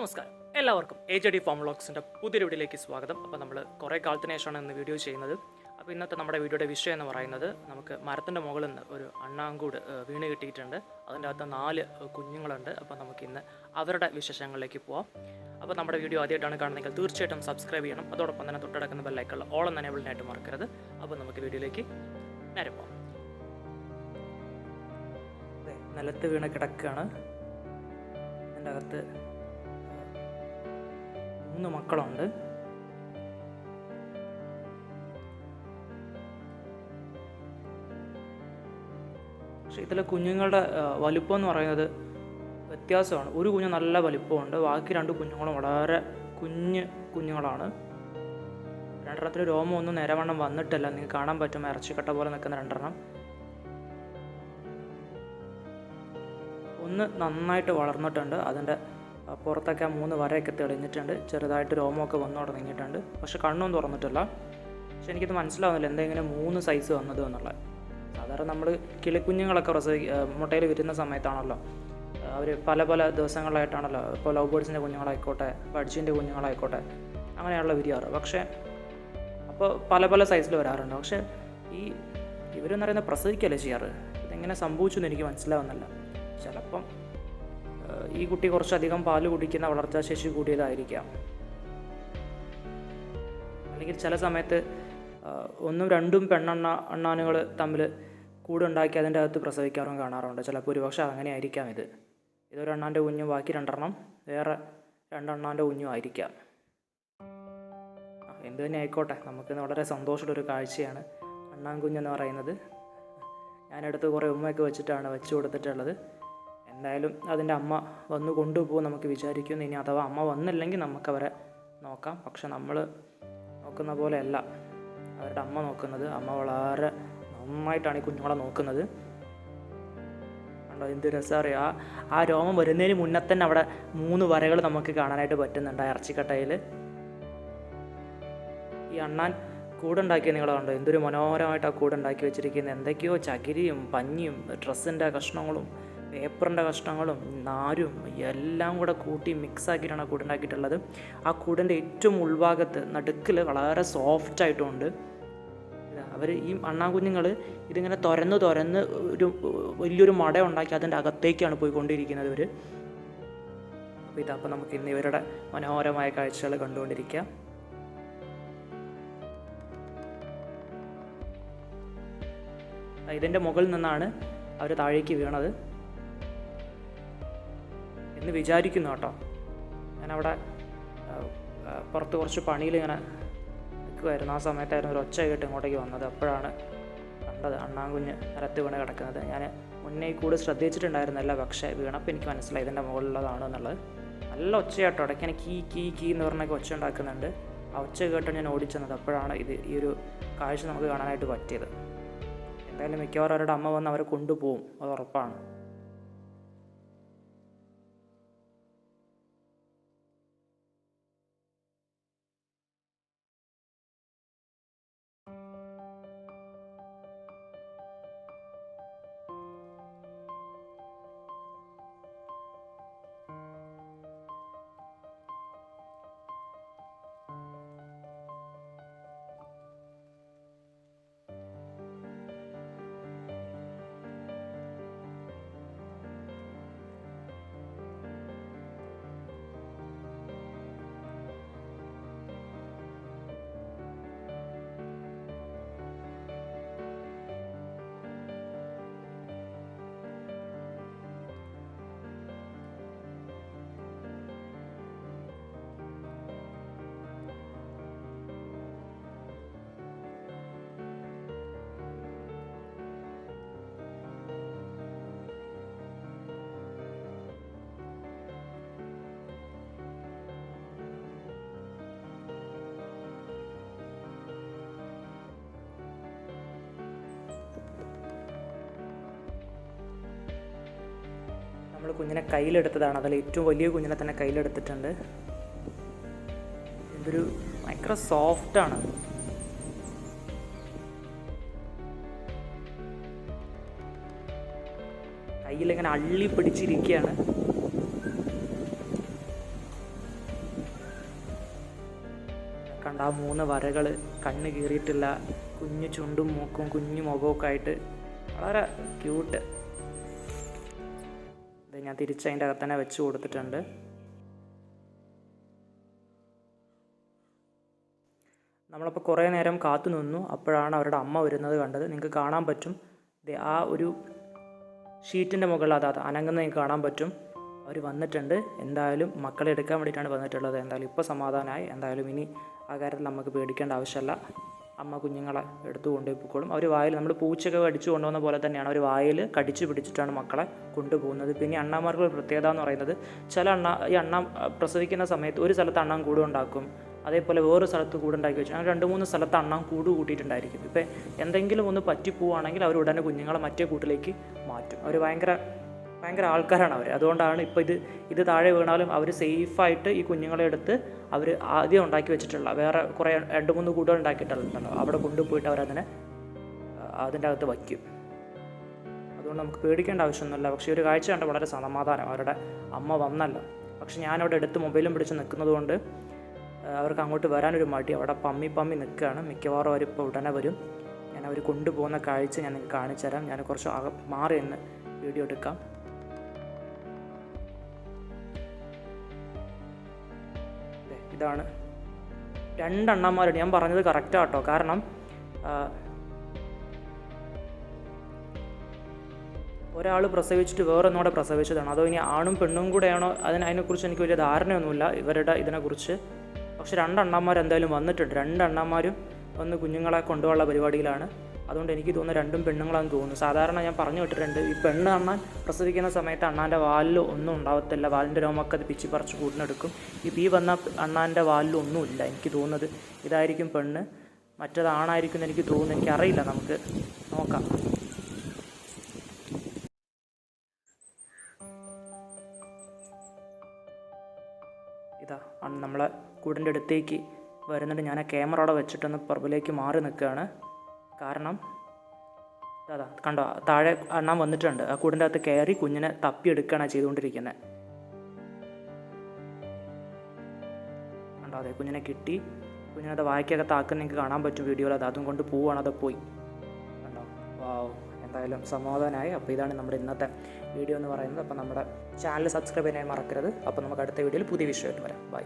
നമസ്കാരം. എല്ലാവർക്കും A J D form വ്ളോഗ്സിന്റെ പുതിയൊരു വീഡിയോയിലേക്ക് സ്വാഗതം. അപ്പോൾ നമ്മൾ കുറേ കാലത്തിന് ശേഷമാണ് ഇന്ന് വീഡിയോ ചെയ്യുന്നത്. അപ്പോൾ ഇന്നത്തെ നമ്മുടെ വീഡിയോയുടെ വിഷയം എന്ന് പറയുന്നത് നമുക്ക് മരത്തിന്റെ മുകളിൽ നിന്ന് ഒരു അണ്ണാങ്കൂട് വീണ് കിട്ടിയിട്ടുണ്ട്. അതിന്റെ അകത്ത് നാല് കുഞ്ഞുങ്ങളുണ്ട്. അപ്പോൾ നമുക്ക് ഇന്ന് അവരുടെ വിശേഷങ്ങളിലേക്ക് പോവാം. അപ്പോൾ നമ്മുടെ വീഡിയോ ആദ്യമായിട്ടാണ് കാണുന്നതെങ്കിൽ തീർച്ചയായിട്ടും സബ്സ്ക്രൈബ് ചെയ്യണം. അതോടൊപ്പം തന്നെ തൊട്ടടക്കുന്ന ബെല്ലൈക്കുള്ള ഓളം തന്നെ എനേബിളിനായിട്ട് മറക്കരുത്. അപ്പോൾ നമുക്ക് വീഡിയോയിലേക്ക് നേരെ പോവാം. നിലത്ത് വീണ് കിടക്കുകയാണ്. അതിന്റെ അകത്ത് മൂന്ന് മക്കളുണ്ട്. പക്ഷേ ഇതിലെ കുഞ്ഞുങ്ങളുടെ വലുപ്പം എന്ന് പറയുന്നത് വ്യത്യാസമാണ്. ഒരു കുഞ്ഞ് നല്ല വലിപ്പമുണ്ട്. ബാക്കി രണ്ട് കുഞ്ഞുങ്ങളും വളരെ കുഞ്ഞ് കുഞ്ഞുങ്ങളാണ്. രണ്ടെണ്ണത്തിന് രോമം ഒന്നും നേരവണ്ണം വന്നിട്ടില്ല. നിങ്ങൾക്ക് കാണാൻ പറ്റും. ഇറച്ചിക്കട്ട പോലെ നിൽക്കുന്ന രണ്ടെണ്ണം. ഒന്ന് നന്നായിട്ട് വളർന്നിട്ടുണ്ട്. അതിന്റെ പുറത്തൊക്കെ ആ മൂന്ന് വരയൊക്കെ തെളിഞ്ഞിട്ടുണ്ട്. ചെറുതായിട്ട് രോമമൊക്കെ വന്നു തുടങ്ങിയിട്ടുണ്ട്. പക്ഷെ കണ്ണൊന്നും തുറന്നിട്ടില്ല. പക്ഷെ എനിക്കിത് മനസ്സിലാവുന്നില്ല എന്താ ഇങ്ങനെ മൂന്ന് സൈസ് വന്നത് എന്നുള്ളത്. സാധാരണ നമ്മൾ കിളിക്കുഞ്ഞുങ്ങളൊക്കെ പ്രസവി മുട്ടയിൽ വിരുന്ന സമയത്താണല്ലോ. അവർ പല പല ദിവസങ്ങളായിട്ടാണല്ലോ ഇപ്പോൾ ലവ് ബേർഡ്സിന്റെ കുഞ്ഞുങ്ങളായിക്കോട്ടെ ബഡ്ജിന്റെ കുഞ്ഞുങ്ങളായിക്കോട്ടെ അങ്ങനെയുള്ള വിരിയാറ്. പക്ഷേ അപ്പോൾ പല പല സൈസിൽ വരാറുണ്ട്. പക്ഷേ ഈ ഇവരെന്ന് പറയുന്നത് പ്രസവിക്കല്ലേ ചെയ്യാറ്? ഇതെങ്ങനെ സംഭവിച്ചു എന്ന് എനിക്ക് മനസ്സിലാവുന്നില്ല. ചിലപ്പം ഈ കുട്ടി കുറച്ചധികം പാൽ കുടിക്കുന്ന വളർച്ചാശേഷി കൂടിയതായിരിക്കാം. അല്ലെങ്കിൽ ചില സമയത്ത് ഒന്നും രണ്ടും പെണ്ണെണ്ണ അണ്ണാനുകൾ തമ്മിൽ കൂടുണ്ടാക്കി അതിന്റെ അകത്ത് പ്രസവിക്കാറും കാണാറുണ്ട്. ചിലപ്പോൾ ഒരു പക്ഷേ അങ്ങനെ ആയിരിക്കാം ഇത്. ഇതൊരു അണ്ണാന്റെ കുഞ്ഞും ബാക്കി രണ്ടെണ്ണം വേറെ രണ്ടെണ്ണാന്റെ കുഞ്ഞും ആയിരിക്കാം. എന്ത് തന്നെ ആയിക്കോട്ടെ നമുക്കിന്ന് വളരെ സന്തോഷമുള്ള ഒരു കാഴ്ചയാണ് അണ്ണാൻ കുഞ്ഞെന്ന് പറയുന്നത്. ഞാനെടുത്ത് കുറേ ഉമ്മയൊക്കെ വെച്ചിട്ടാണ് വെച്ച് കൊടുത്തിട്ടുള്ളത്. എന്തായാലും അതിന്റെ അമ്മ വന്ന് കൊണ്ടുപോകും നമുക്ക് വിചാരിക്കുന്നു. ഇനി അഥവാ അമ്മ വന്നില്ലെങ്കിൽ നമുക്കവരെ നോക്കാം. പക്ഷെ നമ്മൾ നോക്കുന്ന പോലെയല്ല. അവരുടെ അമ്മ നോക്കുന്നത് അമ്മ വളരെ നന്നായിട്ടാണ് ഈ കുഞ്ഞുങ്ങളെ നോക്കുന്നത്. കണ്ടോ എന്ത് രസം അറിയാം. ആ ആ രോമം വരുന്നതിന് മുന്നേ തന്നെ അവിടെ മൂന്ന് വരകൾ നമുക്ക് കാണാനായിട്ട് പറ്റുന്നുണ്ട് ആ ഇറച്ചിക്കട്ടയിൽ. ഈ അണ്ണാൻ കൂടുണ്ടാക്കിയ നിങ്ങൾ കണ്ടോ? എന്തൊരു മനോഹരമായിട്ട് ആ കൂടുണ്ടാക്കി വെച്ചിരിക്കുന്നത്. എന്തൊക്കെയോ ചകിരിയും പഞ്ഞിയും ഡ്രസ്സിന്റെ കഷ്ണങ്ങളും പേപ്പറിന്റെ കഷ്ണങ്ങളും നാരും എല്ലാം കൂടെ കൂട്ടി മിക്സാക്കിയിട്ടാണ് കൂടുണ്ടാക്കിയിട്ടുള്ളത്. ആ കൂടിന്റെ ഏറ്റവും ഉൾഭാഗത്ത് നടുക്കിൽ വളരെ സോഫ്റ്റ് ആയിട്ടുമുണ്ട് അവർ ഈ അണ്ണാകുഞ്ഞുങ്ങൾ ഇതിങ്ങനെ തുരന്ന് തുരന്ന് ഒരു വലിയൊരു മട ഉണ്ടാക്കി അതിന്റെ അകത്തേക്കാണ് പോയിക്കൊണ്ടിരിക്കുന്നത് ഇവർ അപ്പോൾ ഇതപ്പോൾ നമുക്ക് ഇന്ന് ഇവരുടെ മനോഹരമായ കാഴ്ചകൾ കണ്ടുകൊണ്ടിരിക്കാം. ഇതിന്റെ മുകളിൽ നിന്നാണ് അവർ താഴേക്ക് വീണത്. എന്ന് വിചാരിക്കുന്നു കേട്ടോ. ഞാനവിടെ പുറത്ത് കുറച്ച് പണിയിൽ ഇങ്ങനെ നിൽക്കുമായിരുന്നു ആ സമയത്തായിരുന്നു ഒരു ഒച്ച കേട്ട് ഇങ്ങോട്ടേക്ക് വന്നത്. അപ്പോഴാണ് കണ്ടത് അണ്ണാങ്കുഞ്ഞ് നിലത്ത് വീണ് കിടക്കുന്നത്. ഞാൻ മുന്നേ കൂടെ ശ്രദ്ധിച്ചിട്ടുണ്ടായിരുന്നില്ല പക്ഷേ വീണപ്പോൾ എനിക്ക് മനസ്സിലായി ഇതിന്റെ മുകളിലുള്ളതാണ് എന്നുള്ളത്. നല്ല ഒച്ചയാട്ടോ. ഇടയ്ക്ക് കീ കീ കീ എന്ന് പറഞ്ഞൊക്കെ ഒച്ച ഉണ്ടാക്കുന്നുണ്ട്. ആ ഒച്ച കേട്ടോ ഞാൻ ഓടിച്ചെന്നത് അപ്പോഴാണ് ഇത് ഈ ഒരു കാഴ്ച നമുക്ക് കാണാനായിട്ട് പറ്റിയത്. എന്തായാലും മിക്കവാറും അവരുടെ അമ്മ വന്ന് അവരെ കൊണ്ടുപോകും. അത് ഉറപ്പാണ്. കുഞ്ഞിനെ കയ്യിലെടുത്തതാണ്. അതിൽ ഏറ്റവും വലിയ കുഞ്ഞിനെ തന്നെ കയ്യിലെടുത്തിട്ടുണ്ട്. ഇതൊരു ഭയങ്കര സോഫ്റ്റാണ് കയ്യിലിങ്ങനെ അള്ളി പിടിച്ചിരിക്കുകയാണ്. കണ്ട ആ മൂന്ന് വരകൾ കണ്ണ് കീറിയിട്ടില്ല. കുഞ്ഞു ചുണ്ടും മൂക്കും കുഞ്ഞു മുഖമൊക്കെ ആയിട്ട് വളരെ ക്യൂട്ട് ഞാൻ തിരിച്ച് അതിന്റെ അകത്ത് തന്നെ വെച്ച് കൊടുത്തിട്ടുണ്ട്. നമ്മളപ്പോൾ കുറേ നേരം കാത്തു നിന്നു. അപ്പോഴാണ് അവരുടെ അമ്മ വരുന്നത് കണ്ടത്. നിങ്ങൾക്ക് കാണാൻ പറ്റും. ആ ഒരു ഷീറ്റിന്റെ മുകളിൽ അത് അനങ്ങുന്നത് നിങ്ങൾക്ക് കാണാൻ പറ്റും. അവർ വന്നിട്ടുണ്ട്. എന്തായാലും മക്കളെ എടുക്കാൻ വേണ്ടിയിട്ടാണ് വന്നിട്ടുള്ളത്. എന്തായാലും ഇപ്പോൾ സമാധാനമായി. എന്തായാലും ഇനി ആ കാര്യത്തിൽ നമുക്ക് പേടിക്കേണ്ട ആവശ്യമില്ല. അമ്മ കുഞ്ഞുങ്ങളെ എടുത്തു കൊണ്ടുപോയി പൊക്കോളും. അവർ വായിൽ നമ്മൾ പൂച്ചയൊക്കെ അടിച്ചു കൊണ്ടുപോകുന്ന പോലെ തന്നെയാണ്. അവർ വായിൽ കടിച്ചു പിടിച്ചിട്ടാണ് മക്കളെ കൊണ്ടുപോകുന്നത്. പിന്നെ അണ്ണാമാർക്ക് ഒരു പ്രത്യേകത എന്ന് പറയുന്നത് ചില അണ്ണ ഈ അണ്ണ പ്രസവിക്കുന്ന സമയത്ത് ഒരു സ്ഥലത്ത് അണ്ണം കൂട് ഉണ്ടാക്കും. അതേപോലെ വേറൊരു സ്ഥലത്ത് കൂട് ഉണ്ടാക്കി വെച്ചു അങ്ങനെ രണ്ട് മൂന്ന് സ്ഥലത്ത് അണ്ണാൻ കൂട് കൂട്ടിയിട്ടുണ്ടായിരിക്കും. ഇപ്പം എന്തെങ്കിലും ഒന്ന് പറ്റിപ്പോവാണെങ്കിൽ അവർ ഉടനെ കുഞ്ഞുങ്ങളെ മറ്റേ കൂട്ടിലേക്ക് മാറ്റും. അവർ ഭയങ്കര ഭയങ്കര ആൾക്കാരാണ് അവർ അതുകൊണ്ടാണ് ഇപ്പോൾ ഇത് ഇത് താഴെ വീണാലും അവർ സേഫായിട്ട് ഈ കുഞ്ഞുങ്ങളെ എടുത്ത് അവർ ആദ്യം ഉണ്ടാക്കി വെച്ചിട്ടുള്ള വേറെ കുറേ രണ്ട് മൂന്ന് കൂടുകൾ ഉണ്ടാക്കിയിട്ടുണ്ടല്ലോ അവിടെ കൊണ്ടുപോയിട്ട് അവരതിനെ അതിന്റെ അകത്ത് വയ്ക്കും. അതുകൊണ്ട് നമുക്ക് പേടിക്കേണ്ട ആവശ്യമൊന്നുമില്ല. പക്ഷേ ഒരു കാഴ്ച കണ്ട് വളരെ സമാധാനം. അവരുടെ അമ്മ വന്നല്ലോ. പക്ഷെ ഞാനവിടെ എടുത്ത് മൊബൈലും പിടിച്ച് നിൽക്കുന്നത് കൊണ്ട് അവർക്ക് അങ്ങോട്ട് വരാനൊരു മടി. അവിടെ പമ്മി പമ്മി നിൽക്കുകയാണ്. മിക്കവാറും അവരിപ്പോൾ ഉടനെ വരും. ഞാൻ അവർ കൊണ്ടുപോകുന്ന കാഴ്ച ഞാൻ നിങ്ങൾക്ക് കാണിച്ചു തരാം ഞാൻ കുറച്ച് മാറി നിന്ന് വീഡിയോ എടുക്കാം. ഇതാണ്. രണ്ടെണ്ണന്മാരുണ്ട്. ഞാൻ പറഞ്ഞത് കറക്റ്റാണ് കേട്ടോ കാരണം ഒരാൾ പ്രസവിച്ചിട്ട് വേറൊന്നുകൂടെ പ്രസവിച്ചതാണ്. അതോ ഇനി ആണും പെണ്ണും കൂടെയാണോ? അതിന് അതിനെക്കുറിച്ച് എനിക്ക് വലിയ ധാരണയൊന്നുമില്ല ഇവരുടെ ഇതിനെക്കുറിച്ച്. പക്ഷെ രണ്ടെണ്ണന്മാർ എന്തായാലും വന്നിട്ടുണ്ട്. രണ്ടെണ്ണന്മാരും വന്ന് കുഞ്ഞുങ്ങളെ കൊണ്ടുപോകാനുള്ള പരിപാടിയിലാണ്. അതുകൊണ്ട് എനിക്ക് തോന്നുന്നു രണ്ടും പെണ്ണുങ്ങളാണെന്ന് തോന്നുന്നു. സാധാരണ ഞാൻ പറഞ്ഞു വിട്ടിട്ടുണ്ട് ഈ പെണ്ണ് അണ്ണാൻ പ്രസവിക്കുന്ന സമയത്ത് അണ്ണാന്റെ വാലിൽ ഒന്നും ഉണ്ടാവത്തില്ല. വാലിന്റെ രോമൊക്കെ അത് പിച്ചി പറിച്ച് കൂടിനെടുക്കും ഈ പി വന്ന അണ്ണാന്റെ വാലിൽ ഒന്നുമില്ല എനിക്ക് തോന്നുന്നത് ഇതായിരിക്കും പെണ്ണ്. മറ്റത് ആണായിരിക്കും എനിക്ക് തോന്നുന്നു. എനിക്കറിയില്ല നമുക്ക്. നോക്കാം. ഇതാ നമ്മളെ കൂടിന്റെ അടുത്തേക്ക് വരുന്നുണ്ട്. ഞാൻ ആ ക്യാമറ അവിടെ വെച്ചിട്ടൊന്ന് പുറകിലേക്ക് മാറി നിൽക്കുകയാണ്. കാരണം അതാ കണ്ടോ താഴെ അണ്ണാൻ വന്നിട്ടുണ്ട്. ആ കൂടിന്റെ അകത്ത് കയറി കുഞ്ഞിനെ തപ്പിയെടുക്കുകയാണ് ചെയ്തുകൊണ്ടിരിക്കുന്നത് കണ്ടോ അതെ കുഞ്ഞിനെ കിട്ടി. കുഞ്ഞിനെ അത് വായിക്കൊക്കെ താക്കുന്ന നിങ്ങൾക്ക് കാണാൻ പറ്റും വീഡിയോയിൽ. അത് അതും കൊണ്ട് പോവുകയാണ് അത് പോയി. കണ്ടോ വാവ് എന്തായാലും സമാധാനമായി അപ്പോൾ ഇതാണ് നമ്മുടെ ഇന്നത്തെ വീഡിയോ എന്ന് പറയുന്നത്. അപ്പോൾ നമ്മുടെ ചാനൽ സബ്സ്ക്രൈബ് ചെയ്യാൻ മറക്കരുത്. അപ്പോൾ നമുക്ക് അടുത്ത വീഡിയോയിൽ പുതിയ വിഷയമായിട്ട് വരാം. ബൈ.